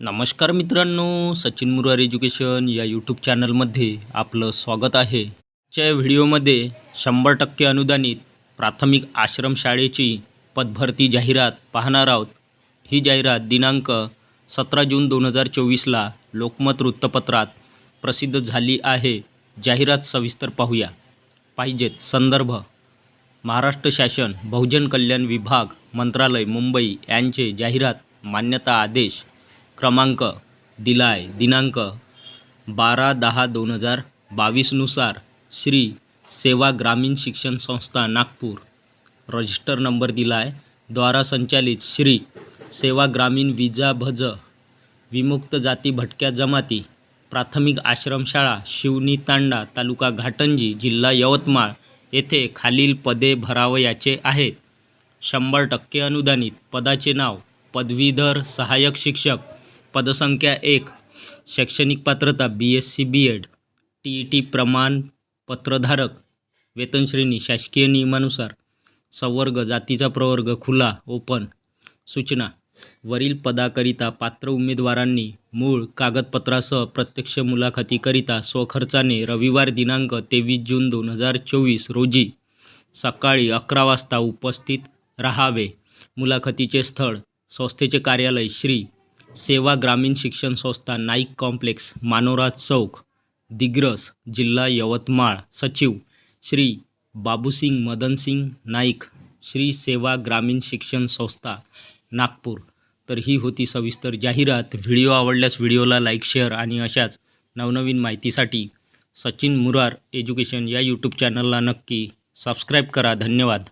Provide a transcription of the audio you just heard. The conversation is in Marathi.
नमस्कार मित्रांनो सचिन मुरार एज्युकेशन या यूट्यूब चॅनलमध्ये आपलं स्वागत आहे. च्या व्हिडिओमध्ये शंभर टक्के अनुदानित प्राथमिक आश्रमशाळेची पदभरती जाहिरात पाहणार आहोत. ही जाहिरात दिनांक सतरा जून दोन हजार चोवीसला लोकमत वृत्तपत्रात प्रसिद्ध झाली आहे. जाहिरात सविस्तर पाहूया. पाहिजेत संदर्भ. महाराष्ट्र शासन बहुजन कल्याण विभाग मंत्रालय मुंबई यांचे जाहिरात मान्यता आदेश क्रमांक दिलाय दिनांक बारा दहा दोन हजार बावीसनुसार श्री सेवा ग्रामीण शिक्षण संस्था नागपूर. रजिस्टर नंबर दिलाय. द्वारा संचालित श्री सेवा ग्रामीण विजा भज विमुक्त जाती भटक्या जमाती प्राथमिक आश्रमशाळा शिवनी तांडा तालुका घाटंजी जिल्हा यवतमाळ येथे खालील पदे भरावयाचे आहेत. शंभर टक्के अनुदानित पदाचे नाव पदवीधर सहाय्यक शिक्षक पदसंख्या एक शैक्षणिक पात्रता B S C B Ed T E T प्रमाणपत्रधारक वेतनश्रेणी शासकीय नियमानुसार संवर्ग जातीचा प्रवर्ग खुला ओपन सूचना वरील पदाकरिता पात्र उमेदवारांनी मूळ कागदपत्रासह प्रत्यक्ष मुलाखतीकरिता स्वखर्चाने रविवार दिनांक तेवीस जून दोन हजार चोवीस रोजी सकाळी अकरा वाजता उपस्थित राहावे. मुलाखतीचे स्थळ संस्थेचे कार्यालय श्री सेवा ग्रामीण शिक्षण संस्था नाईक कॉम्प्लेक्स मानोरा चौक दिग्रस जिल्हा यवतमाळ सचिव श्री बाबूसिंग मदनसिंग नाईक श्री सेवा ग्रामीण शिक्षण संस्था नागपूर. तर ही होती सविस्तर जाहिरात. व्हिडिओ आवडल्यास व्हिडिओला लाईक शेअर आणि अशाच नवनवीन माहितीसाठी सचिन मुरार एज्युकेशन या यूट्यूब चॅनलला नक्की सबस्क्राईब करा. धन्यवाद.